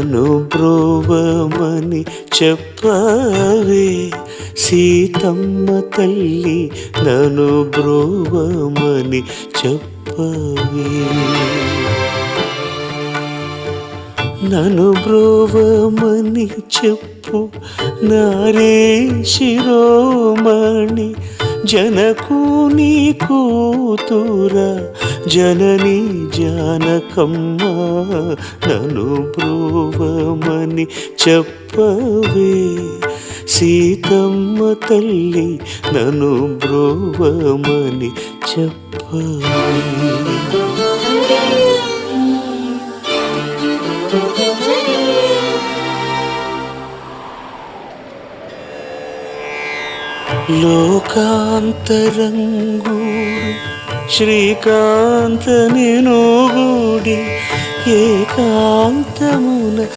నన్ను చెప్పవే. సీతమ్మ తల్లి నను బ్రోవమని చెప్పవే. నను బ్రోవమని చెప్పు నారే శిరోమణి. జనకు నీ కూతురా జనని జానకమ్మ నను బ్రోవమని చెప్పవే. సీతమ్మ తల్లి నను బ్రోవమని చెప్పవే. లోకాంతరంగు శ్రీకాంత నేను గూడి ఏకాంతమున